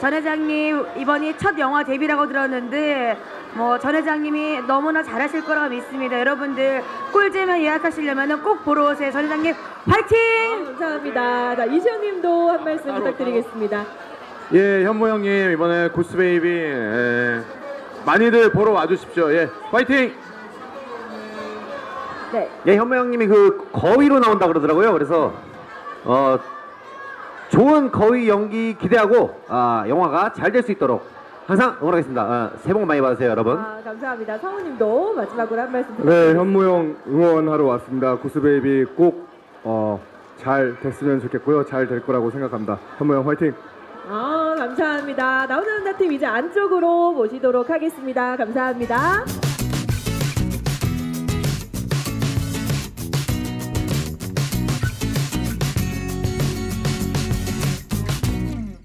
전 회장님 이번이 첫 영화 데뷔라고 들었는데 뭐 전 회장님이 너무나 잘하실 거라고 믿습니다. 여러분들 꿀잼을 예약하시려면 꼭 보러 오세요. 전 회장님 화이팅! 감사합니다. 자, 이시영님도 한 말씀 부탁드리겠습니다. 예, 현모 형님 이번에 고스베이비 예, 많이들 보러 와주십시오. 예, 파이팅! 네. 예, 현모 형님이 그 거위로 나온다 그러더라고요. 그래서 어 좋은 거위 연기 기대하고 아 영화가 잘 될 수 있도록 항상 응원하겠습니다. 아, 새해 복 많이 받으세요, 여러분. 아, 감사합니다. 성우님도 마지막으로 한 말씀 네, 부탁드립니다. 현무 형 응원하러 왔습니다. 고스베이비 꼭 어, 잘 됐으면 좋겠고요. 잘 될 거라고 생각합니다. 현무 형 화이팅! 아, 감사합니다. 나오는 나팀 이제 안쪽으로 모시도록 하겠습니다. 감사합니다.